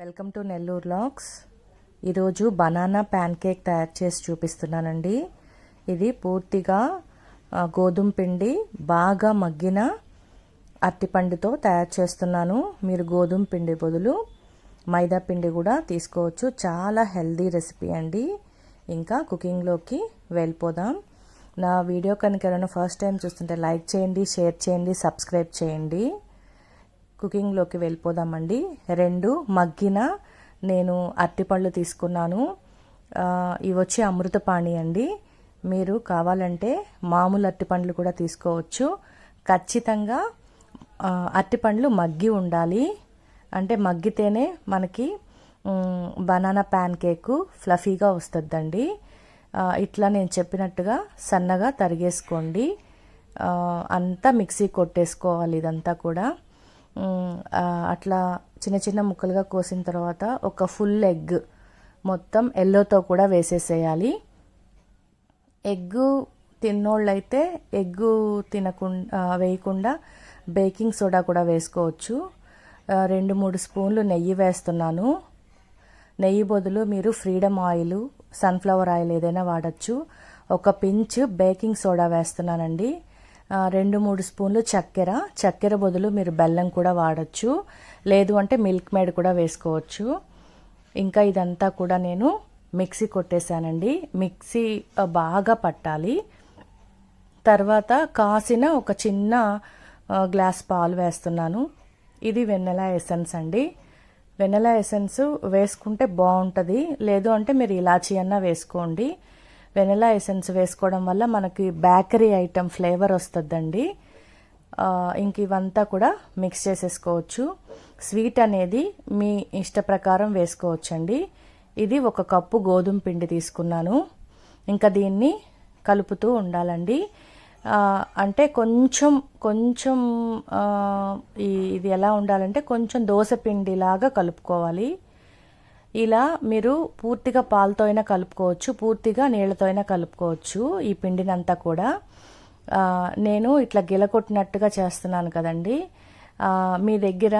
Welcome to Nellore lakhs. ఈరోజు banana pan cake తయారు చేసి చూపిస్తున్నానండి. ఇది పూర్తిగా గోధుమ పిండి బాగా మగ్గిన అరటిపండుతో తయారు చేస్తున్నాను. మీరు గోధుమ పిండి బదులు మైదా పిండి కూడా తీసుకోవచ్చు. చాలా హెల్దీ రెసిపీ అండి. ఇంకా కుకింగ్లోకి వెళ్ళిపోదాం. నా వీడియో కనుక ఎవరైనా ఫస్ట్ టైం చూస్తుంటే లైక్ చేయండి షేర్ చేయండి సబ్స్క్రైబ్ చేయండి. కుకింగ్లోకి వెళ్ళిపోదామండి. రెండు మగ్గిన నేను అరటిపళ్ళు తీసుకున్నాను. ఇవి వచ్చి అమృతపాణి అండి. మీరు కావాలంటే మామూలు అరటిపండ్లు కూడా తీసుకోవచ్చు. ఖచ్చితంగా అరటిపండ్లు మగ్గి ఉండాలి. అంటే మగ్గితేనే మనకి బనానా ప్యాన్ కేకు ఫ్లఫీగా వస్తుందండి. ఇట్లా నేను చెప్పినట్టుగా సన్నగా తరిగేసుకోండి. అంతా మిక్సీ కొట్టేసుకోవాలి ఇదంతా కూడా. అట్లా చిన్న చిన్న ముక్కలుగా కోసిన తర్వాత ఒక ఫుల్ ఎగ్ మొత్తం ఎల్లోతో కూడా వేసేసేయాలి. ఎగ్గు తిన్నోళ్ళైతే ఎగ్గు తినకుండా వేయకుండా బేకింగ్ సోడా కూడా వేసుకోవచ్చు. రెండు మూడు స్పూన్లు నెయ్యి వేస్తున్నాను. నెయ్యి బదులు మీరు ఫ్రీడమ్ ఆయిల్ సన్ఫ్లవర్ ఆయిల్ ఏదైనా వాడచ్చు. ఒక పించ్ బేకింగ్ సోడా వేస్తున్నానండి. రెండు మూడు స్పూన్లు చక్కెర. చక్కెర బదులు మీరు బెల్లం కూడా వాడచ్చు. లేదు అంటే మిల్క్ మేడ్ కూడా వేసుకోవచ్చు. ఇంకా ఇదంతా కూడా నేను మిక్సీ కొట్టేశానండి. మిక్సీ బాగా పట్టాలి. తర్వాత కాసిన ఒక చిన్న గ్లాస్ పాలు వేస్తున్నాను. ఇది వెన్నెలా ఎసెన్స్ అండి. వెన్నెలా ఎసెన్స్ వేసుకుంటే బాగుంటుంది. లేదు అంటే మీరు ఇలాచీ అన్నా వేసుకోండి. వెనిలా ఎసెన్స్ వేసుకోవడం వల్ల మనకి బేకరీ ఐటెం ఫ్లేవర్ వస్తుందండి. ఇంక ఇవంతా కూడా మిక్స్ చేసేసుకోవచ్చు. స్వీట్ అనేది మీ ఇష్ట ప్రకారం వేసుకోవచ్చండి. ఇది ఒక కప్పు గోధుమ పిండి తీసుకున్నాను. ఇంకా దీన్ని కలుపుతూ ఉండాలండి. అంటే కొంచెం కొంచెం ఇది ఎలా ఉండాలంటే కొంచెం దోశ పిండిలాగా కలుపుకోవాలి. ఇలా మీరు పూర్తిగా పాలతో అయినా కలుపుకోవచ్చు పూర్తిగా నీళ్ళతో అయినా కలుపుకోవచ్చు ఈ పిండినంతా కూడా. నేను ఇట్లా గిలకొట్టినట్టుగా చేస్తున్నాను కదండి. మీ దగ్గర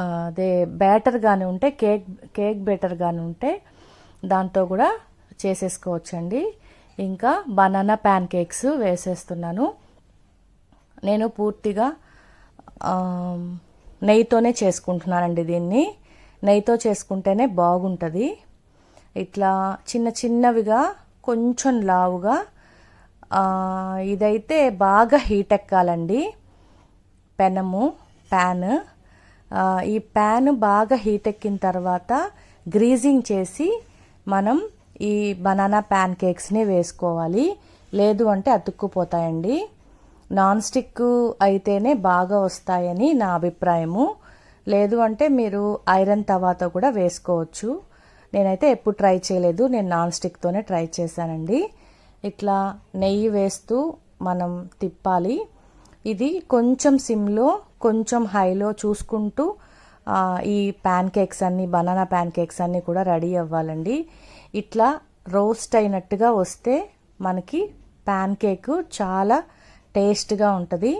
అదే బ్యాటర్ కానీ ఉంటే కేక్ కేక్ బ్యాటర్ కానీ ఉంటే దాంతో కూడా చేసేసుకోవచ్చండి. ఇంకా బనానా ప్యాన్ కేక్స్ వేసేస్తున్నాను. నేను పూర్తిగా నెయ్యితోనే చేసుకుంటున్నానండి దీన్ని. నెయ్యితో చేసుకుంటేనే బాగుంటుంది. ఇట్లా చిన్న చిన్నవిగా కొంచెం లావుగా ఇదైతే బాగా హీట్ ఎక్కాలండి. పెనము ప్యాన్. ఈ ప్యాన్ బాగా హీట్ ఎక్కిన తర్వాత గ్రీజింగ్ చేసి మనం ఈ బనానా ప్యాన్ కేక్స్ని వేసుకోవాలి. లేదు అంటే అతుక్కుపోతాయండి. నాన్ స్టిక్ అయితేనే బాగా వస్తాయని నా అభిప్రాయము. లేదు అంటే మీరు ఐరన్ తవాతో కూడా వేసుకోవచ్చు. నేనైతే ఎప్పుడు ట్రై చేయలేదు. నేను నాన్ స్టిక్తోనే ట్రై చేశానండి. ఇట్లా నెయ్యి వేస్తూ మనం తిప్పాలి. ఇది కొంచెం సిమ్లో కొంచెం హైలో చూసుకుంటూ ఈ ప్యాన్ కేక్స్ అన్ని బనానా ప్యాన్ కేక్స్ అన్నీ కూడా రెడీ అవ్వాలండి. ఇట్లా రోస్ట్ అయినట్టుగా వస్తే మనకి ప్యాన్ కేక్ చాలా టేస్ట్గా ఉంటుంది.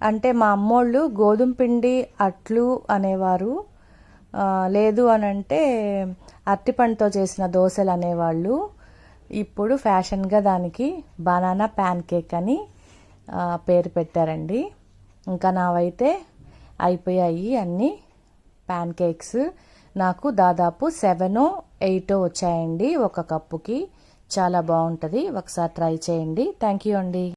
అంటే మా అమ్మోళ్ళు గోధుమ పిండి అట్లు అనేవారు. లేదు అని అంటే అరటిపండుతో చేసిన దోశలు అనేవాళ్ళు. ఇప్పుడు ఫ్యాషన్గా దానికి బనానా ప్యాన్ కేక్ అని పేరు పెట్టారండి. ఇంకా నావైతే అయిపోయాయి అన్నీ ప్యాన్ కేక్స్ నాకు దాదాపు సెవెనో ఎయిటో వచ్చాయండి ఒక కప్పుకి. చాలా బాగుంటుంది. ఒకసారి ట్రై చేయండి. థ్యాంక్ యూ అండి.